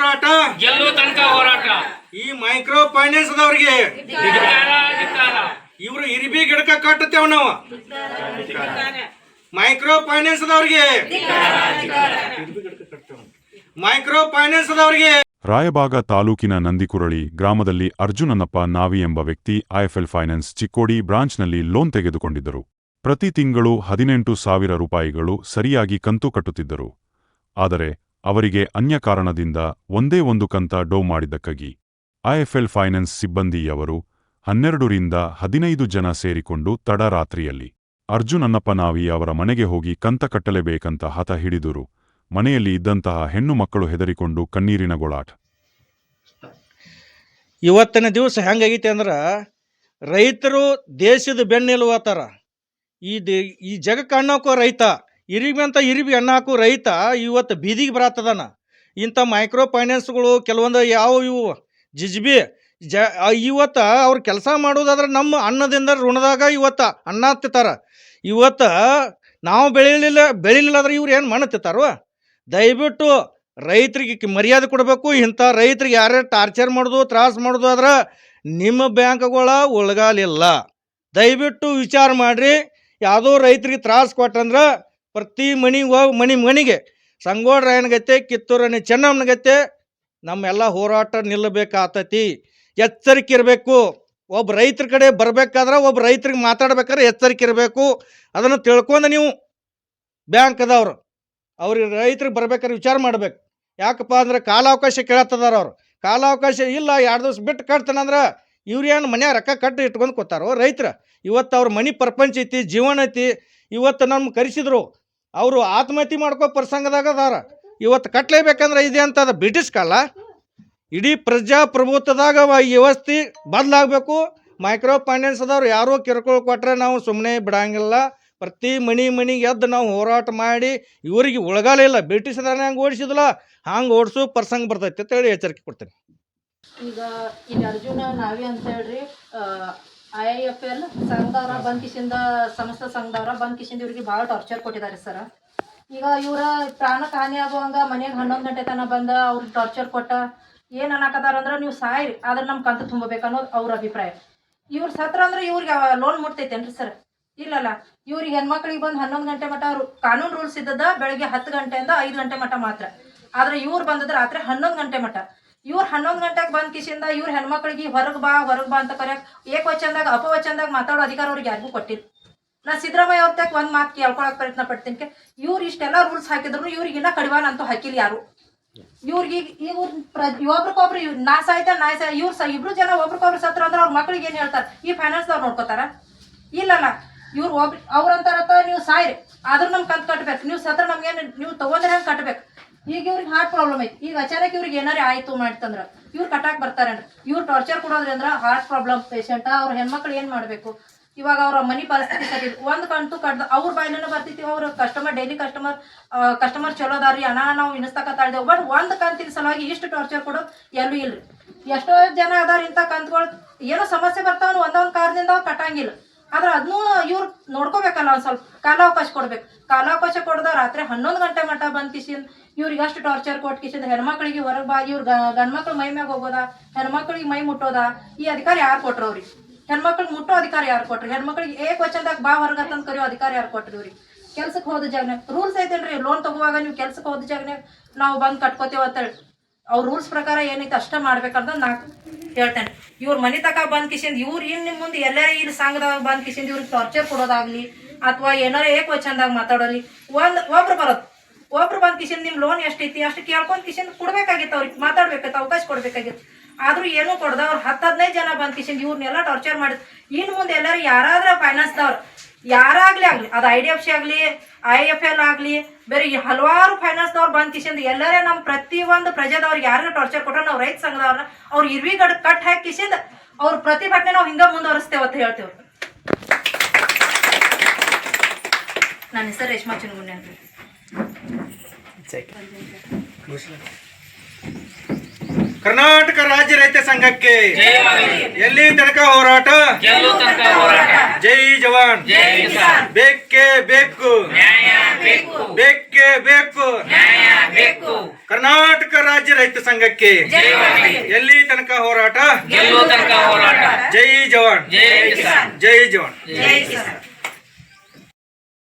ಹೋರಾಟ? ಗೆಲ್ಲೋ ತನಕ ಹೋರಾಟ. ಈ ಮೈಕ್ರೋ ಫೈನಾನ್ಸ್ ದವರಿಗೆ ಇವರು ಇರಿಬಿ ಗಿಡಕ ಕಟ್ಟತೇವ ನಾವು. ಮೈಕ್ರೋ ಫೈನಾನ್ಸ್ ದವರಿಗೆ ಮೈಕ್ರೋ ಫೈನಾನ್ಸ್ ದವರಿಗೆ ರಾಯಭಾಗ ತಾಲೂಕಿನ ನಂದಿಕುರಳಿ ಗ್ರಾಮದಲ್ಲಿ ಅರ್ಜುನನಪ್ಪ ನಾವಿ ಎಂಬ ವ್ಯಕ್ತಿ ಐಎಫ್ಎಲ್ ಫೈನಾನ್ಸ್ ಚಿಕ್ಕೋಡಿ ಬ್ರಾಂಚ್ನಲ್ಲಿ ಲೋನ್ ತೆಗೆದುಕೊಂಡಿದ್ದರು. ಪ್ರತಿ ತಿಂಗಳು ಹದಿನೆಂಟು ಸಾವಿರ ರೂಪಾಯಿಗಳು ಸರಿಯಾಗಿ ಕಂತು ಕಟ್ಟುತ್ತಿದ್ದರು. ಆದರೆ ಅವರಿಗೆ ಅನ್ಯ ಕಾರಣದಿಂದ ಒಂದೇ ಒಂದು ಕಂತ ಡೋ ಮಾಡಿದ್ದಕ್ಕಾಗಿ ಐಎಫ್ಎಲ್ ಫೈನಾನ್ಸ್ ಸಿಬ್ಬಂದಿಯವರು ಹನ್ನೆರಡರಿಂದ ಹದಿನೈದು ಜನ ಸೇರಿಕೊಂಡು ತಡರಾತ್ರಿಯಲ್ಲಿ ಅರ್ಜುನ್ ಅನ್ನಪ್ಪನಾವಿ ಅವರ ಮನೆಗೆ ಹೋಗಿ ಕಂತ ಕಟ್ಟಲೇಬೇಕಂತ ಹತ ಹಿಡಿದುರು. ಮನೆಯಲ್ಲಿ ಇದ್ದಂತಹ ಹೆಣ್ಣು ಮಕ್ಕಳು ಹೆದರಿಕೊಂಡು ಕಣ್ಣೀರಿನ ಗೋಳಾಟ. ಇವತ್ತಿನ ದಿವಸ ಹೆಂಗೈತೆ ಅಂದ್ರೆ ರೈತರು ದೇಶದ ಬೆನ್ನೆಲುಬು ಆತಾರ. ಈ ದೇ, ಈ ಜಗ ಕಾಣೋಕೋ ರೈತ. ಇರಿಬಿ ಅಂತ ಇರಿಬಿ ಅನ್ನ ಹಾಕು ರೈತ ಇವತ್ತು ಬೀದಿಗೆ ಬರತ್ತದನ ಇಂಥ ಮೈಕ್ರೋ ಫೈನಾನ್ಸ್ಗಳು ಕೆಲವೊಂದು ಯಾವ ಇವು ಜಿಜ್ಬಿ, ಜ ಇವತ್ತು ಅವ್ರು ಕೆಲಸ ಮಾಡೋದಾದ್ರೆ ನಮ್ಮ ಅನ್ನದಿಂದ ಋಣದಾಗ ಇವತ್ತು ಅನ್ನ ಹತ್ತಿತಾರ. ಇವತ್ತು ನಾವು ಬೆಳಿಲಿಲ್ಲ ಬೆಳಿಲಿಲ್ಲ ಅಂದ್ರೆ ಇವ್ರು ಏನು ಮಣ್ಣು ದಯವಿಟ್ಟು ರೈತರಿಗೆ ಮರ್ಯಾದೆ ಕೊಡಬೇಕು, ಇಂಥ ರೈತರಿಗೆ ಯಾರ್ಯಾರು ಟಾರ್ಚರ್ ಮಾಡೋದು, ತ್ರಾಸ ಮಾಡೋದು ಆದ್ರೆ ನಿಮ್ಮ ಬ್ಯಾಂಕ್ಗಳ ಒಳಗಾಲಿಲ್ಲ. ದಯವಿಟ್ಟು ವಿಚಾರ ಮಾಡಿರಿ, ಯಾವುದೋ ರೈತರಿಗೆ ತ್ರಾಸ ಕೊಟ್ಟಂದ್ರೆ ಪ್ರತಿ ಮನೆಗೆ ಹೋಗಿ, ಮನೆ ಮನೆಗೆ. ರಾಯನಗತ್ತೆ ಕಿತ್ತೂರನೆ ಚೆನ್ನಮ್ಮನಗತ್ತೆ ನಮ್ಮೆಲ್ಲ ಹೋರಾಟ ನಿಲ್ಲಬೇಕಾತತಿ. ಎಚ್ಚರಿಕೆ ಇರಬೇಕು. ಒಬ್ಬ ರೈತರ ಕಡೆ ಬರಬೇಕಾದ್ರೆ ಒಬ್ಬ ರೈತರಿಗೆ ಮಾತಾಡ್ಬೇಕಾದ್ರೆ ಎಚ್ಚರಿಕೆ ಇರಬೇಕು. ಅದನ್ನು ತಿಳ್ಕೊಂಡು ನೀವು ಬ್ಯಾಂಕ್ ಅದಾವ್ರು. ಅವ್ರಿಗೆ ರೈತರಿಗೆ ಬರ್ಬೇಕಾದ್ರೆ ವಿಚಾರ ಮಾಡ್ಬೇಕು. ಯಾಕಪ್ಪ ಅಂದ್ರೆ ಕಾಲಾವಕಾಶ ಕೇಳತ್ತದಾರ ಅವ್ರು. ಕಾಲಾವಕಾಶ ಇಲ್ಲ ಎರಡು ದಿವಸ ಬಿಟ್ಟು ಕಟ್ತಾನಂದ್ರೆ ಇವ್ರು ಏನು ಮನ್ಯಾಗ ರೊಕ್ಕ ಕಟ್ಟಿ ಇಟ್ಕೊಂಡು ಕೊತ್ತಾರೋ ರೈತರ. ಇವತ್ತು ಅವ್ರ ಮನೆ ಪ್ರಪಂಚ ಐತಿ, ಜೀವನ ಐತಿ. ಇವತ್ತು ನಮ್ಮ ಕರೆಸಿದ್ರು ಅವರು ಆತ್ಮಹತ್ಯೆ ಮಾಡ್ಕೋ ಪ್ರಸಂಗದಾಗ ಅದಾರ. ಇವತ್ತು ಕಟ್ಲೇಬೇಕಂದ್ರೆ ಇದೆ ಅಂತ ಅದು ಬ್ರಿಟಿಷ್ ಕಾಲ. ಇಡೀ ಪ್ರಜಾಪ್ರಭುತ್ವದಾಗ ವ್ಯವಸ್ಥೆ ಬದಲಾಗಬೇಕು. ಮೈಕ್ರೋ ಫೈನಾನ್ಸ್ ಅದವ್ರು ಯಾರೋ ಕಿರುಕುಳ ಕೊಟ್ರೆ ನಾವು ಸುಮ್ಮನೆ ಬಿಡಂಗಿಲ್ಲ. ಪ್ರತಿ ಮನಿ ಮನಿಗೆ ಎದ್ದು ನಾವು ಹೋರಾಟ ಮಾಡಿ ಇವರಿಗೆ ಉಳಗಾಲ ಇಲ್ಲ. ಬ್ರಿಟಿಷರನ್ನ ಹಂಗೆ ಓಡಿಸಿದ್ಲ ಹಂಗೆ ಓಡಿಸು ಪ್ರಸಂಗ ಬರ್ತೈತೆ ಅಂತ ಹೇಳಿ ಎಚ್ಚರಿಕೆ ಕೊಡ್ತೇನೆ. ಈಗ ಇಲ್ಲಿ ಅರ್ಜುನ ನಾವೇ ಅಂತ ಹೇಳ್ರಿ ಐ ಎಫ್ ಎಲ್ ಬಂದ್ ಕಿಶಿಂದ ಸಂಸ್ಥೆ ಸಂಘದವ್ರ ಬಂದ್ ಕಿಶಿಂದ ಇವ್ರಿಗೆ ಭಾಳ ಟಾರ್ಚರ್ ಕೊಟ್ಟಿದ್ದಾರೆ ಸರ್ ಈಗ ಇವರ ಪ್ರಾಣ ಹಾನಿ ಆಗುವಂಗ ಮನೆಗೆ ಹನ್ನೊಂದು ಗಂಟೆ ತನಕ ಬಂದ ಅವ್ರಿಗೆ ಟಾರ್ಚರ್ ಕೊಟ್ಟ ಏನು ಅನ್ನಕತ್ತಾರ ಅಂದ್ರೆ ನೀವು ಸಾಯ್ರಿ, ಆದ್ರೆ ನಮ್ಮ ಕಂತು ತುಂಬಬೇಕು ಅನ್ನೋದು ಅವ್ರ ಅಭಿಪ್ರಾಯ. ಇವ್ರ ಸತ್ರ ಅಂದ್ರೆ ಇವ್ರಿಗೆ ಲೋನ್ ಮುಟ್ತೈತೇನ್ರಿ ಸರ್ ಇಲ್ಲಲ್ಲ, ಇವ್ರಿಗೆ ಹೆಣ್ಮಕ್ಳಿಗೆ ಬಂದು ಹನ್ನೊಂದು ಗಂಟೆ ಮಟ್ಟ ಅವ್ರು ಕಾನೂನು ರೂಲ್ಸ್ ಇದ್ದದ ಬೆಳಗ್ಗೆ ಹತ್ತು ಗಂಟೆಯಿಂದ ಐದು ಗಂಟೆ ಮಟ್ಟ ಮಾತ್ರ. ಆದ್ರೆ ಇವ್ರು ಬಂದದ ರಾತ್ರಿ ಹನ್ನೊಂದು ಗಂಟೆ ಮಟ್ಟ ಇವ್ರು ಹನ್ನೊಂದು ಗಂಟೆಗೆ ಬಂದ ಕಿಶಿಂದ ಇವ್ರ ಹೆಣ್ಮಕ್ಳಿಗೆ ಹೊರಗೆ ಬಾ ಹೊರಗೆ ಬಾ ಅಂತ ಕರೆಯಕ್ ಏಕವಚನದಾಗ, ಅಪವಚನದಾಗ ಮಾತಾಡೋ ಅಧಿಕಾರ ಅವ್ರಿಗೆ ಯಾರಿಗೂ ಕೊಟ್ಟಿಲ್ಲ. ನಾ ಸಿದ್ದರಾಮಯ್ಯ ಅವ್ರ ತಕ್ಕ ಒಂದು ಮಾತು ಕೇಳ್ಕೊಳಕ್ ಪ್ರಯತ್ನ ಪಡ್ತೀನಿ ಇವ್ರು ಇಷ್ಟೆಲ್ಲ ರೂಲ್ಸ್ ಹಾಕಿದ್ರು ಇವ್ರಿಗೆ ಇನ್ನ ಕಡಿವಾನ ಅಂತೂ ಹಾಕಿಲ್ಲ ಯಾರು. ಇವ್ರಿಗೆ ಈಗ ಇವ್ರ ಒಬ್ರಿಗೊಬ್ರು ಇವ್ ನಾ ಸಾಯ್ತ ನಾ ಸಾಯ್ ಇವ್ರು ಸಹ ಇಬ್ರು ಜನ ಒಬ್ರಿಗೊಬ್ರು ಸತ್ರ ಅಂದ್ರೆ ಅವ್ರ ಮಕ್ಳಿಗೆ ಏನು ಹೇಳ್ತಾರೆ? ಈ ಫೈನಾನ್ಸ್ದವ್ರು ನೋಡ್ಕೋತಾರ? ಇಲ್ಲಲ್ಲ, ಇವ್ರು ಒಬ್ರು ಅವ್ರಂತಾರತ್ತ ನೀವು ಸಾಯ್ರಿ. ಆದ್ರೂ ನಮ್ಗೆ ಕಂತು ಕಟ್ಬೇಕು. ನೀವು ಸತ್ರ ನಮ್ಗೆ ನೀವು ತಗೊಂಡ್ರೆ ಹೆಂಗೆ ಕಟ್ಬೇಕು? ಈಗ ಇವ್ರಿಗೆ ಹಾರ್ಟ್ ಪ್ರಾಬ್ಲಮ್ ಐತಿ. ಈಗ ಅಚಾನಕ್ ಇವ್ರಿಗೆ ಏನಾರೇ ಆಯ್ತು ಮಾಡ್ತಂದ್ರ, ಇವ್ರು ಕಟಾಕ್ ಬರ್ತಾರೆ ಇವ್ರು ಟಾರ್ಚರ್ ಅಂದ್ರ ಹಾರ್ಟ್ ಪ್ರಾಬ್ಲಮ್ ಪೇಷಂಟ್ ಅವ್ರ ಹೆಣ್ಮಕ್ಳು ಏನ್ ಮಾಡ್ಬೇಕು? ಇವಾಗ ಅವ್ರ ಮನಿ ಪರಿಸ್ಥಿತಿ ಸರಿ. ಒಂದ್ ಕಂತು ಕಡ್ದ ಅವ್ರ ಬಾಯಿನ ಬರ್ತೈತಿ ಅವ್ರ ಕಸ್ಟಮರ್ ಡೈಲಿ ಕಸ್ಟಮರ್ ಕಸ್ಟಮರ್ ಚಲೋ ಅದಾರಿ ಅಣ್ಣ ನಾವು ಇನ್ಸ್ತಕತ್ತಾಳ್ದೇವು ಬಟ್ ಒಂದ್ ಕಂತಿನ ಸಲುವಾಗಿ ಇಷ್ಟು ಟಾರ್ಚರ್ ಕೊಡೋ ಎಲ್ಲೂ ಇಲ್ರಿ. ಎಷ್ಟೋ ಜನ ಅದಾರ ಇಂಥ ಕಂತ್ಗಳು, ಏನೋ ಸಮಸ್ಯೆ ಬರ್ತಾವ ಒಂದೊಂದ್ ಕಾರಣದಿಂದ ಅವ್ರು ಕಟ್ಟಂಗಿಲ್ಲ. ಆದ್ರೆ ಅದನ್ನೂ ಇವ್ರು ನೋಡ್ಕೋಬೇಕಲ್ಲ ಒಂದ್ ಸ್ವಲ್ಪ ಕಾಲಾವಕಾಶ ಕೊಡ್ಬೇಕು. ಕಾಲಾವಕಾಶ ಕೊಡ್ದ ರಾತ್ರಿ ಹನ್ನೊಂದು ಗಂಟೆ ಮಟ್ಟ ಬಂದ್ ಕಿಶಿಂದ, ಇವ್ರಿಗೆ ಅಷ್ಟು ಟಾರ್ಚರ್ ಕೊಟ್ಟು ಕಿಶಿಂದ, ಹೆಣ್ಮಕ್ಳಿಗೆ ಹೊರಗೆ ಬಾ, ಇವ್ರ ಗಂಡ್ಮಕ್ಳು ಮೈ ಮ್ಯಾಗ ಹೋಗೋದ, ಹೆಣ್ಮಕ್ಳಿಗೆ ಮೈ ಮುಟ್ಟೋದ, ಈ ಅಧಿಕಾರ ಯಾರು ಕೊಟ್ರು ಅವ್ರಿಗೆ? ಹೆಣ್ಮಕ್ಳಿಗೆ ಮುಟ್ಟೋ ಅಧಿಕಾರ ಯಾರು ಕೊಟ್ರಿ? ಹೆಣ್ಮಕ್ಳಿಗೆ ಏ ಕ್ವಶನ್ದಾಗ ಬಾ ಹೊರಗತ್ತಂತ ಕರೆಯೋ ಅಧಿಕಾರ ಯಾರು ಕೊಟ್ರಿ ಇವ್ರಿಗೆ? ಕೆಲ್ಸಕ್ಕೆ ಹೋದ ಜಾಗ ರೂಲ್ಸ್ ಐತೇನ್ರಿ, ಲೋನ್ ತಗೋವಾಗ ನೀವು ಕೆಲ್ಸಕ್ಕೆ ಹೋದ ಜಾಗ ನಾವು ಬಂದು ಕಟ್ಕೋತೇವೆ ಅಂತೇಳಿ ಅವ್ರ ರೂಲ್ಸ್ ಪ್ರಕಾರ ಏನೈತೆ ಅಷ್ಟ ಮಾಡ್ಬೇಕಂತ ನಾ ಹೇಳ್ತೇನೆ. ಇವ್ರ ಮನೆ ತಕ ಬಂದ್ ಕಿಶಿಂದ, ಇವ್ರು ಇನ್ ನಿಮ್ ಮುಂದೆ ಎಲ್ಲರೇ ಇಲ್ಲಿ ಸಂಘದಾಗ ಬಂದ್ ಕಿಶಿಂದ ಇವ್ರಿಗೆ ಟಾರ್ಚರ್ ಕೊಡೋದಾಗ್ಲಿ ಅಥವಾ ಏನಾರ ಏಕ್ ವಚನದಾಗ ಮಾತಾಡೋಲಿ, ಒಂದ್ ಒಬ್ರು ಬರತ್. ಒಬ್ರು ಬಂದ್ ಕಿಶಿಂದ ನಿಮ್ ಲೋನ್ ಎಷ್ಟೈತಿ ಅಷ್ಟು ಕೇಳ್ಕೊಂಡ್ ಕಿಶಿಂದ ಕೊಡ್ಬೇಕಾಗಿತ್ತು ಅವ್ರಿಗೆ ಮಾತಾಡ್ಬೇಕಾಯ್ತು ಅವಕಾಶ ಕೊಡ್ಬೇಕಾಗಿತ್ತು. ಆದ್ರೂ ಏನೂ ಕೊಡ್ದ ಅವ್ರು ಹತ್ತು ಜನ ಬಂದ್ ಕಿಶಿಂದ ಇವ್ರನ್ನೆಲ್ಲ ಟಾರ್ಚರ್ ಮಾಡಿದ್. ಇನ್ ಮುಂದೆ ಎಲ್ಲಾರು ಯಾರಾದ್ರೂ ಫೈನಾನ್ಸ್ದವ್ರು ಯಾರಾಗ್ಲಿ ಆಗ್ಲಿ ಅದು ಐ ಡಿ ಎಫ್ ಸಿ ಆಗ್ಲಿ ಐ ಎಫ್ ಎಲ್ ಆಗ್ಲಿ ಬೇರೆ ಹಲವಾರು ಫೈನಾನ್ಸ್ದವ್ರು ಬಂದ್ ಕಿಶಿಂದ ಎಲ್ಲರೇ ನಮ್ಮ ಪ್ರತಿ ಒಂದು ಪ್ರಜೆದವ್ರಿಗೆ ಯಾರು ಟಾರ್ಚರ್ ಕೊಟ್ಟರೆ ನಾವು ರೈತ ಸಂಘದವ್ರನ್ನ ಅವ್ರು ಇರ್ವಿ ಗಡ್ ಕಟ್ ಹಾಕಿ ಕಿಶಿಂದ ಅವ್ರ ಪ್ರತಿಭಟನೆ ನಾವು ಹಿಂಗ ಮುಂದುವರಿಸ್ತೇವೆ ಅಂತ ಹೇಳ್ತೇವೆ ನನ್ನ ಹೆಸರು ರೇಷ್ಮಾ ಚುನ್ಮುನಿ ಅಂತ. ಕರ್ನಾಟಕ ರಾಜ್ಯ ರೈತ ಸಂಘಕ್ಕೆ ಎಲ್ಲಿ ತನಕ ಹೋರಾಟ ಗೆಲ್ಲೋ ತನಕ ಹೋರಾಟ ಜೈ ಜವಾನ್ ಜೈ ಕಿಸಾನ್ ಬೇಕೇ ಬೇಕು. ಬೇಕು. ಬೇಕೇ ಕರ್ನಾಟಕ ರಾಜ್ಯ ರೈತ ಸಂಘಕ್ಕೆ ಎಲ್ಲಿ ತನಕ ಹೋರಾಟ? ಗೆಲ್ಲುವ ತನಕ ಹೋರಾಟ. ಜೈ ಜವಾನ್. ಜೈ ಜವಾನ್. ಜೈ ಕಿಸಾನ್.